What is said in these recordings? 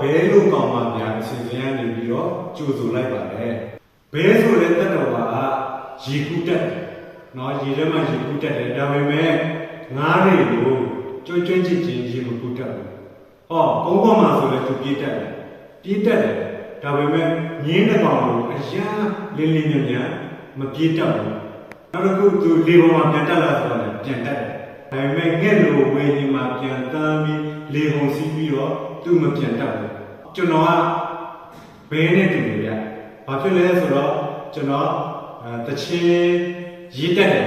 ဘဲလို့ကောင်းပါဗျာအစီအစဉ်ကနေပြီးတော့ကြိုဆိုလိုက်ပါတယ်ဘဲဆိုတဲ့တက်တော်ကရေကူးတက်တယ်နော်ရေထဲမှာရေကူးတက်တယ်ဒါပေမဲ့ငားတွေကိုကျွတ်ကျွတ်ချစ်ချင်းရေမကူးတက်ဘူးဟောကုန်းပေါ်မှာဆိုလဲသူပြေးတက်တယ်ပြေးတက်တယ်ဒါပေမဲ့ငင်းတဲ့ကောင်ကိုအရန်လင်းလင်းမြန်မြန်မပြေးတက်ဘူးနောက်တစ်ခုသူလေပေါ်မှာပြန်တက်လာဆိုတော့လည်းပြန်တက်တယ်ဒါပေမဲ့ငှက်လိုဝေဒီမှာပြန်တန်းပြီးလေပုံစီးပြီးတော့ သူမပြန်တက်ဘူးကျွန်တော်ကဘယ်နဲ့တူနေဗျ။ဘာဖြစ်လဲဆိုတော့ကျွန်တော်အဲတချင်းရေးတတ်တယ်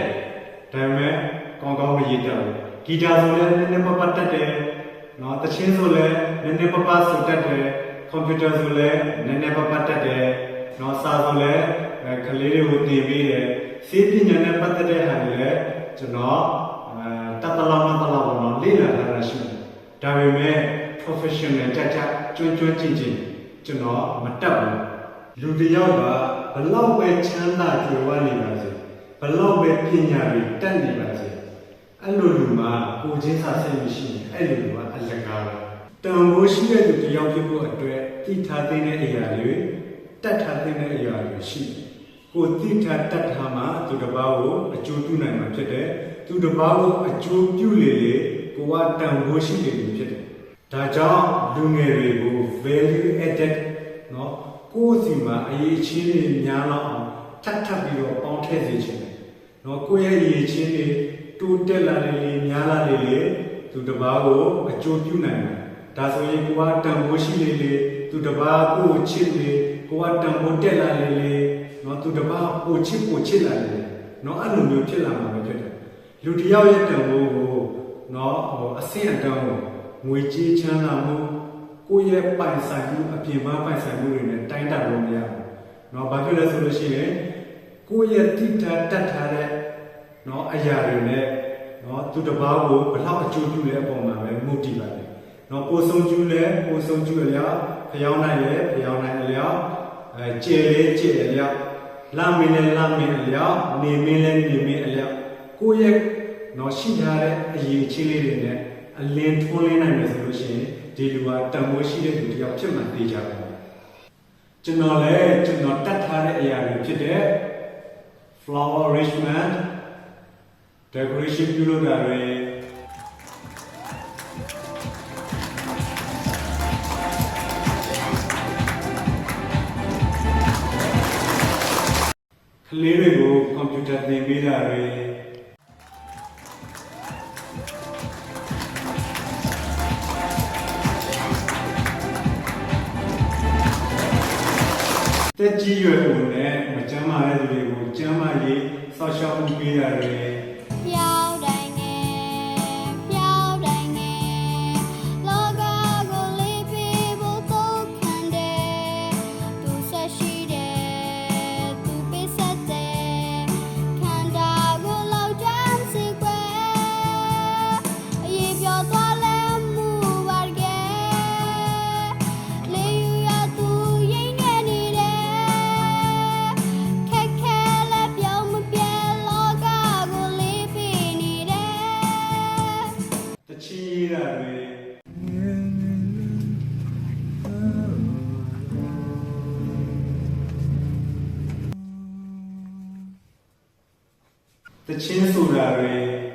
။ဒါပေမဲ့ကောင်းကောင်းမရေးတတ်ဘူး။ဂီတာဆိုလည်းနည်းနည်းပပတတ်တယ်။နော်တချင်းဆိုလည်းနည်းနည်းပပဆိုတတ်တယ်။ကွန်ပျူတာဆိုလည်းနည်းနည်းပပတတ်တယ်။နော်စာဆိုလည်းအဲကလေးတွေကိုသင်ပေးတယ်။စေပညာနဲ့ပတ်သက်တဲ့ဟာတွေလည်းကျွန်တော်အဲတတ်တလောက်မတလောက်ပေါ့နော်လေ့လာထားတာရှိတယ်။ဒါပေမဲ့ professional တက်တက်ကျွမ်းကျွမ်းကျင်ကျင်ကျွန်တော်မတက်ဘူးလူတစ်ယောက်ကဘလောက်ပဲချမ်းသာကြွယ်ဝနေပါစေဘလောက်ပဲပညာတွေတက်နေပါစေအဲ့လိုလူမှာကိုယ်ချင်းစာစိတ်မရှိရင်အဲ့လိုလူကအလကားပဲတန်ဖိုးရှိတဲ့လူတစ်ယောက်ဖြစ်ဖို့အတွက်သိထားတဲ့အရာတွေတက်ထားတဲ့အရာတွေရှိတယ်ကိုယ်သိထားတတ်ထားမှသူတစ်ပါးကိုအကျိုးပြုနိုင်မှာဖြစ်တယ်သူတစ်ပါးကိုအကျိုးပြုလေလေကိုကတန်ဖိုးရှိတယ်လို့ဖြစ်တယ် ဒါကြောင့်လူငယ်တွေကို value added เนาะကိုယ်စီမှာအရေးချင်းတွေများလောက်အောင်ထပ်ထပ်ပြီးတော့ပေါင်းထည့်စေချင်တယ်เนาะကိုယ့်ရဲ့အရေးချင်းတွေတိုးတက်လာတယ်လေများလာတယ်လေသူတစ်ပါးကိုအကျိုးပြုနိုင်တယ်ဒါဆိုရင်ကိုကတန်ဖိုးရှိလေလေသူတစ်ပါးကိုချစ်လေကိုကတန်ဖိုးတက်လာလေလေเนาะသူတစ်ပါးကိုချစ်ကိုချစ်လာလေเนาะအဲ့လိုမျိုးဖြစ်လာမှာပဲဖြစ်တယ်လူတစ်ယောက်ရဲ့တန်ဖိုးကိုเนาะဟိုအဆင့်အတန်းကို ငွေကြေးချမ်းသာမှုကိုယ့်ရဲ့ပိုင်ဆိုင်မှုအပြင်ပန်းပိုင်ဆိုင်မှုတွေနဲ့တိုင်းတာလို့မရဘူးเนาะဘာဖြစ်လဲဆိုလို့ရှိရင်ကိုယ့်ရဲ့တိထားတတ်ထားတဲ့เนาะအရာတွေနဲ့เนาะသူတစ်ပါးကိုဘယ်လောက်အကျိုးပြုလဲအပေါ်မှာပဲမူတည်ပါတယ်เนาะကိုယ်ဆုံးကျူးလဲကိုယ်ဆုံးကျူးအလျောက်ဖျောင်းနိုင်လဲဖျောင်းနိုင်အလျောက်အဲကျဲလဲကျဲအလျောက်လမ်းမင်းလဲလမ်းမင်းအလျောက်နေမင်းလဲနေမင်းအလျောက်ကိုယ့်ရဲ့เนาะရှိထားတဲ့အရေးအချင်းလေးတွေနဲ့ အလင်းထွန်းလင်းနိုင်မယ်ဆိုလို့ရှိရင်ဒီလူကတန်ဖိုးရှိတဲ့လူတစ်ယောက်ဖြစ်မှသိကြတယ်ကျွန်တော်လည်းကျွန်တော်တတ်ထားတဲ့အရာတွေဖြစ်တဲ့ flower arrangement decoration ပြုလုပ်တာတွေကလေးတွေကိုကွန်ပျူတာသင်ပေးတာတွေ တက်ကြီးရွယ်ပုံနဲ့မကျမ်းမာတဲ့လူတွေကိုကျမ်းမာရေးဆောက်ရှောက်မှုပေးတာတွေ တချီရေးတာတွေတချင်းဆိုတာတွေ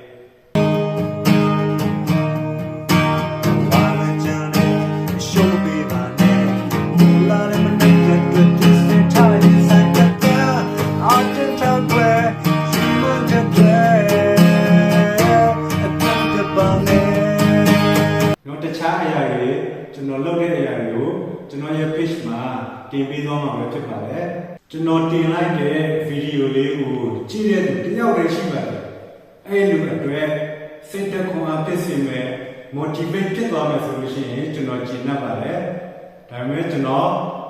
တင်ပေးသွားမှာပဲဖြစ်ပါတယ်ကျွန်တော်တင်လိုက်တဲ့ဗီဒီယိုလေးကိုကြည့်တဲ့သူတစ်ယောက်ပဲရှိပါတယ်အဲ့လိုအတွက်စိတ်သက်ခွန်အားဖြစ်စေမဲ့ motivate ဖြစ်သွားမယ်ဆိုလို့ရှိရင်ကျွန်တော်ကျင့်တတ်ပါတယ်ဒါပေမဲ့ကျွန်တော်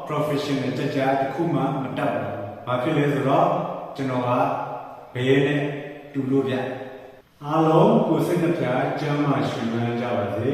professional တက်ကြတစ်ခုမှမတတ်ပါဘူးဘာဖြစ်လဲဆိုတော့ကျွန်တော်ကဘယ်နဲ့တူလို့ဗျအားလုံးကိုယ်စိတ်နှပြကျမ်းမာရှင်မှန်းကြပါစေ